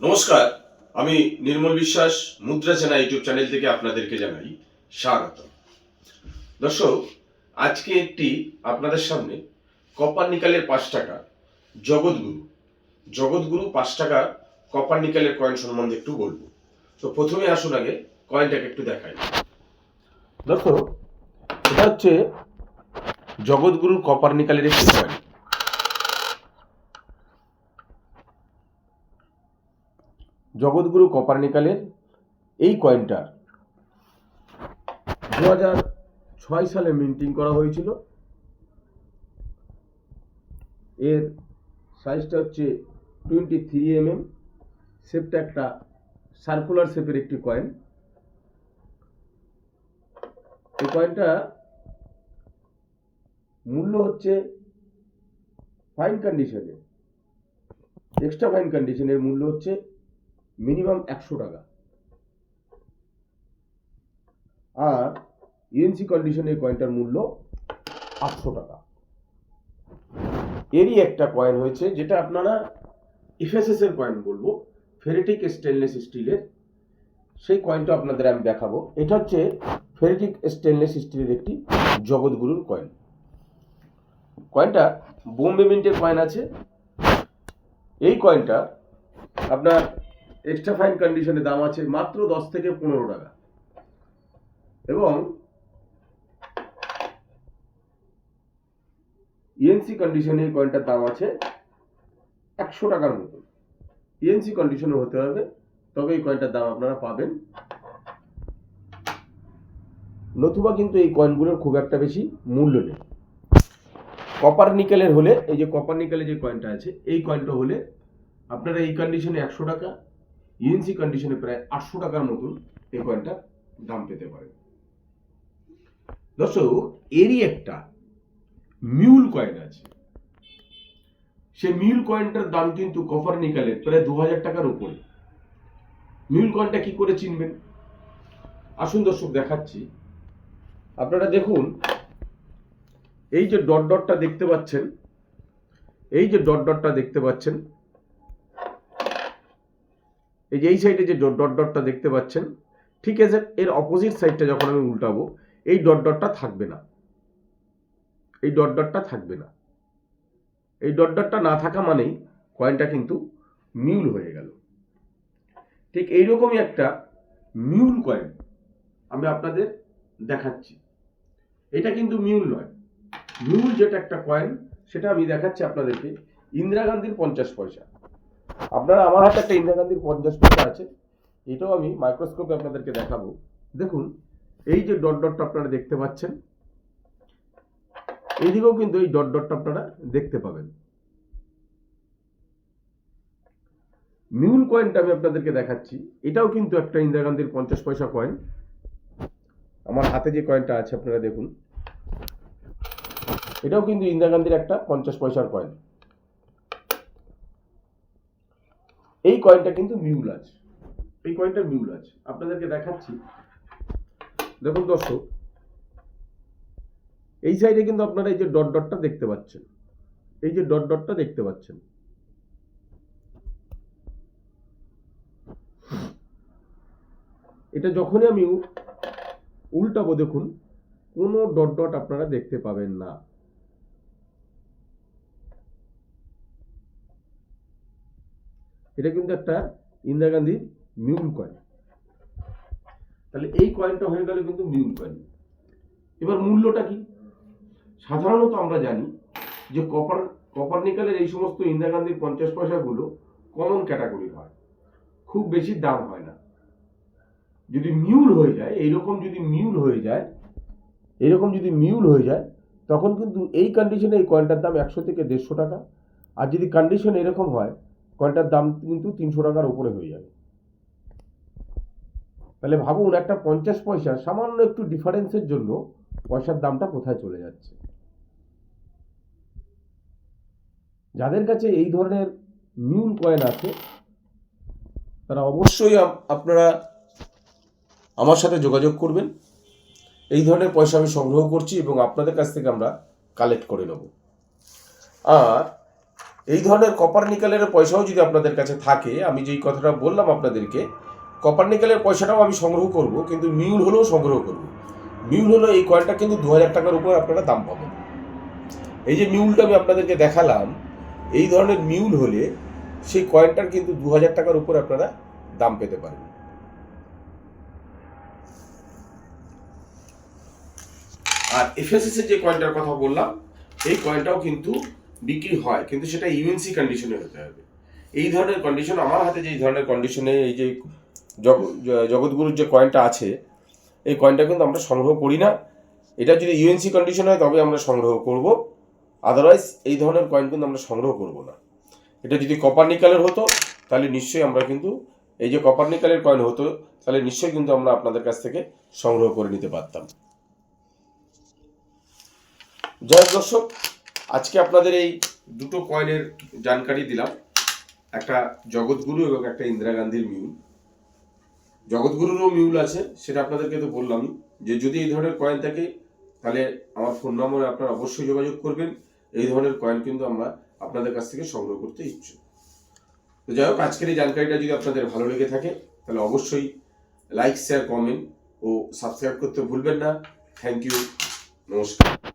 নমস্কার, আমি নির্মল বিশ্বাস, মুদ্রা চেনা ইউটিউব চ্যানেল থেকে আপনাদেরকে জানাই স্বাগত। দর্শক, আজকে একটি আপনাদের সামনে কপার নিকালের পাঁচ টাকা, জগৎগুরু। জগৎগুরু পাঁচ টাকা কপার নিকালের কয়েন সম্বন্ধে একটু বলব। তো প্রথমে আসুন আগে কয়েনটাকে একটু দেখাই। দর্শক, এটা হচ্ছে জগৎগুরুর কপার নিকালের একটি কয়েন জগৎগুরু কপারনিকালের এই কয়েনটার দু হাজার ছয় সালে মিন্টিং করা হয়েছিল। এর সাইজটা হচ্ছে টোয়েন্টি থ্রি এম এম শেপটা একটা সার্কুলার শেপের একটি কয়েন এই কয়েনটা মূল্য হচ্ছে ফাইন কন্ডিশনে এক্সট্রা ফাইন কন্ডিশনের মূল্য হচ্ছে মিনিমাম একশো টাকা। আর ইএনসি কন্ডিশনের কয়েনটার মূল্য আটশো টাকা। এরই একটা কয়েন হয়েছে যেটা আপনারা এফএসএস এর কয়েন বলব ফেরেটিক স্টেনলেস স্টিলের সেই কয়েনটা আপনাদের আমি দেখাবো। এটা হচ্ছে ফেরেটিক স্টেনলেস স্টিলের একটি জগৎগুরুর কয়েন কয়েনটা বোম্বে মিন্টের কয়েন আছে। এই কয়েনটা আপনার এক্সট্রা ফাইন কন্ডিশনে দাম আছে মাত্র দশ থেকে পনেরো টাকা। এবং ইএনসি কন্ডিশনে এই কয়েনটার দাম আছে একশো টাকার মতো। ইএনসি কন্ডিশনে হতে হবে, তবে এই কয়েনটার দাম আপনারা পাবেন। নতুবা কিন্তু এই কয়েনগুলোর খুব একটা বেশি মূল্য নেই। কপার নিকেলের হলে, এই যে কপার নিকেলের যে কয়েনটা আছে, এই কয়েনটা হলে আপনারা এই কন্ডিশনে একশো টাকা ইএনসি কন্ডিশনে প্রায় আটশো টাকার মতন এই কয়েনটা দাম পেতে পারেন দর্শক, এরই একটা মিউল কয়েন আছে। সে মিউল কয়েনটার দাম কিন্তু কপার নিকালের প্রায় দু হাজার টাকার উপরে। মিউল কয়েনটা কি করে চিনবেন? আসুন দর্শক, দেখাচ্ছি। আপনারা দেখুন, এই যে ডট ডটটা দেখতে পাচ্ছেন, এই যে ডট ডটটা দেখতে পাচ্ছেন এই যে এই সাইডে যে ডট ডট ডটটা দেখতে পাচ্ছেন, ঠিক আছে, এর অপোজিট সাইডটা যখন আমি উল্টাবো, এই ডট ডটটা থাকবে না। এই ডট ডটটা থাকবে না। এই ডট ডটটা না থাকা মানেই কয়েনটা কিন্তু মিউল হয়ে গেল। ঠিক এইরকমই একটা মিউল কয়েন আমি আপনাদের দেখাচ্ছি। এটা কিন্তু মিউল নয়। মিউল যেটা একটা কয়েন সেটা আমি দেখাচ্ছি আপনাদেরকে। ইন্দিরা গান্ধীর পঞ্চাশ পয়সা। আপনারা আমার হাতে একটা ইন্দিরা গান্ধীর পঞ্চাশ পয়সা আছে, এটাও আমি মাইক্রোস্কোপে আপনাদেরকে দেখাবো। দেখুন, এই যে ডট ডটটা আপনারা দেখতে পাচ্ছেন এইদিকেও কিন্তু এই ডট ডটটা আপনারা দেখতে পাবেন। মিউল কয়েনটা আমি আপনাদেরকে দেখাচ্ছি, এটাও কিন্তু একটা ইন্দিরা গান্ধীর পঞ্চাশ পয়সা কয়েন আমার হাতে যে কয়েনটা আছে, আপনারা দেখুন। এটাও কিন্তু ইন্দিরা গান্ধীর একটা পঞ্চাশ পয়সার কয়েন এই কয়েনটা কিন্তু মিউল আছে। এই কয়েনটা মিউল আছে। আপনাদেরকে দেখাচ্ছি। দেখুন দর্শক, এই সাইডে কিন্তু আপনারা এই যে ডট ডটটা দেখতে পাচ্ছেন। এই যে ডট ডটটা দেখতে পাচ্ছেন। এটা যখনই আমি উল্টাবো, দেখুন, কোনো ডট ডট আপনারা দেখতে পাবেন না। এটা কিন্তু একটা ইন্দিরা গান্ধীর মিউল কয়েন। তাহলে এই কয়েনটা হয়ে গেল কিন্তু মিউল কয়েন। এবার মূল্যটা কি? সাধারণত আমরা জানি যে কপার কপার নিকালের এই সমস্ত ইন্দিরা গান্ধীর পঞ্চাশ পয়সাগুলো কমন ক্যাটাগরি হয়। খুব বেশি দাম হয় না। যদি মিউল হয়ে যায়, এইরকম যদি মিউল হয়ে যায়, এইরকম যদি মিউল হয়ে যায়, তখন কিন্তু এই কন্ডিশনে এই কয়েনটার দাম একশো থেকে দেড়শো টাকা। আর যদি কন্ডিশন এরকম হয় কয়েনটার দাম কিন্তু তিনশো টাকার উপরে হয়ে যাবে। তাহলে ভাবুন, একটা পঞ্চাশ পয়সা, সামান্য একটু ডিফারেন্সের জন্য পয়সার দামটা কোথায় চলে যাচ্ছে? যাদের কাছে এই ধরনের মিউল কয়েন আছে, তারা অবশ্যই আপ- আপনারা আমার সাথে যোগাযোগ করবেন। এই ধরনের পয়সা আমি সংগ্রহ করছি এবং আপনাদের কাছ থেকে আমরা কালেক্ট করে নেব। আর এই ধরনের কপার নিকেলের পয়সাও যদি আপনাদের কাছে থাকে, আমি যেই কথাটা বললাম আপনাদেরকে কপার নিকেলের পয়সাটাও আমি সংগ্রহ করব, কিন্তু মিউল হলেও সংগ্রহ করব। মিউল হলো এই কয়েনটা কিন্তু দু হাজার টাকার উপর আপনারা দাম পাবেন। এই যে মিউলটা আমি আপনাদেরকে দেখালাম, এই ধরনের মিউল হলে সেই কয়েনটার কিন্তু দু হাজার টাকার উপর আপনারা দাম পেতে পারেন। আর এফএসএস এর যে কয়েনটার কথা বললাম, এই কয়েনটাও কিন্তু বিক্রি হয়, কিন্তু সেটা ইউএনসি কন্ডিশনে হতে হবে। এই ধরনের কন্ডিশন আমার হাতে যে এই ধরনের কন্ডিশনে এই যে জগ- জগৎগুরুর যে কয়েনটা আছে, এই কয়েনটা কিন্তু আমরা সংগ্রহ করি না। এটা যদি ইউএনসি কন্ডিশন হয় তবে আমরা সংগ্রহ করব। আদারওয়াইজ এই ধরনের কয়েন কিন্তু আমরা সংগ্রহ করব না। এটা যদি কপার নিকালের হতো, তাহলে নিশ্চয়ই আমরা কিন্তু এই যে কপার নিকালের কয়েন হতো, তাহলে নিশ্চয়ই কিন্তু আমরা আপনাদের কাছ থেকে সংগ্রহ করে নিতে পারতাম। হোক দর্শক আজকে আপনাদের এই দুটো কয়েনের জানকারি দিলাম। একটা জগৎগুরু এবং একটা ইন্দিরা গান্ধীর মিউল। জগৎগুরুরও মিউল আছে, সেটা আপনাদেরকে তো বললাম যে যদি এই ধরনের কয়েন থাকে, তাহলে আমার ফোন নম্বরে আপনারা অবশ্যই যোগাযোগ করবেন। এই ধরনের কয়েন কিন্তু আমরা আপনাদের কাছ থেকে সংগ্রহ করতে ইচ্ছুক। তো যাই হোক, আজকের এই জানকারিটা যদি আপনাদের ভালো লেগে থাকে, তাহলে অবশ্যই লাইক শেয়ার কমেন্ট ও সাবস্ক্রাইব করতে ভুলবেন না। থ্যাংক ইউ নমস্কার।